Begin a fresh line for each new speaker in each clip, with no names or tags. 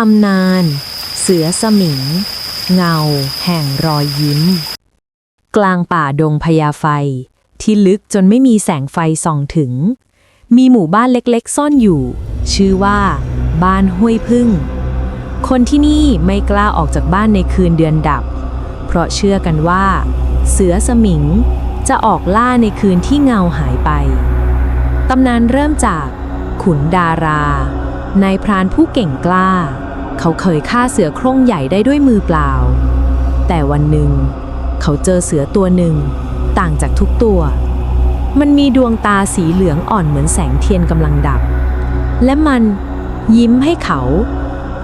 ตำนาน เสือสมิง เงา แห่งรอยยิ้ม กลางป่าดงพญาไฟ ที่ลึกจนไม่มีแสงไฟส่องถึง มีหมู่บ้านเล็กๆ ซ่อนอยู่ ชื่อว่า บ้านห้วยพึ่ง คนที่นี่ไม่กล้าออกจากบ้านในคืนเดือนดับ เพราะเชื่อกันว่า เสือสมิงจะออกล่าในคืนที่เงาหายไป ตำนานเริ่มจาก ขุนดารา นายพรานผู้เก่งกล้า เขาเคยฆ่าเสือโคร่งใหญ่ได้ด้วยมือเปล่า แต่วันหนึ่ง เขาเจอเสือตัวหนึ่ง ต่างจากทุกตัว มันมีดวงตาสีเหลืองอ่อนเหมือนแสงเทียนกำลังดับ และมันยิ้มให้เขา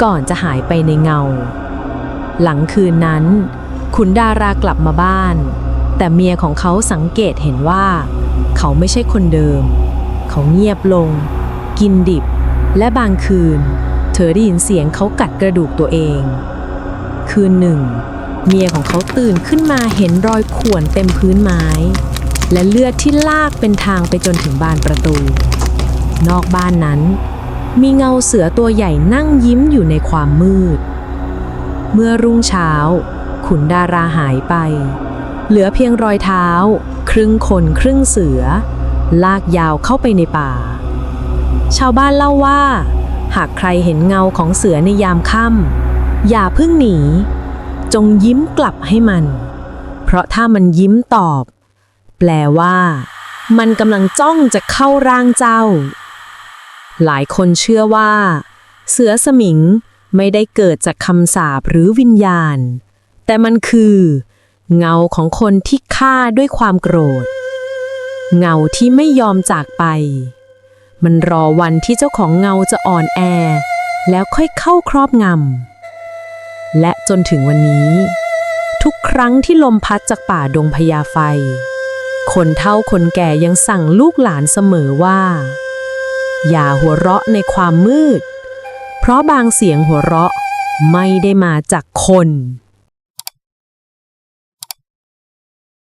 ก่อนจะหายไปในเงา หลังคืนนั้น ขุนดารากลับมาบ้าน แต่เมียของเขาสังเกตเห็นว่า เขาไม่ใช่คนเดิม เขาเงียบลง กินดิบ และบางคืน ธอได้ยินเสียงเขากัดกระดูกตัวเอง คืนหนึ่ง เมียของเขาตื่นขึ้นมาเห็นรอยข่วนเต็มพื้นไม้ และเลือดที่ลากเป็นทางไปจนถึงบานประตู นอกบ้านนั้น มีเงาเสือตัวใหญ่นั่งยิ้มอยู่ในความมืด เมื่อรุ่งเช้า ขุนดาราหายไป เหลือเพียงรอยเท้า ครึ่งคนครึ่งเสือ ลากยาวเข้าไปในป่า ชาวบ้านเล่าว่า หากใครเห็นเงาของเสือในยามค่ำอย่าเพิ่งหนี จงยิ้มกลับให้มัน เพราะถ้ามันยิ้มตอบ แปลว่า มันกำลังจ้องจะเข้าร่างเจ้า หลายคนเชื่อว่า เสือสมิงไม่ได้เกิดจากคำสาปหรือวิญญาณ แต่มันคือ เงาของคนที่ฆ่าด้วยความโกรธ เงาที่ไม่ยอมจากไป มันรอวันที่เจ้าของเงาจะอ่อนแอ แล้วค่อยเข้าครอบงำ และจนถึงวันนี้ ทุกครั้งที่ลมพัดจากป่าดงพญาไฟ คนเฒ่าคนแก่ยังสั่งลูกหลานเสมอว่า อย่าหัวเราะในความมืด เพราะบางเสียงหัวเราะไม่ได้มาจากคน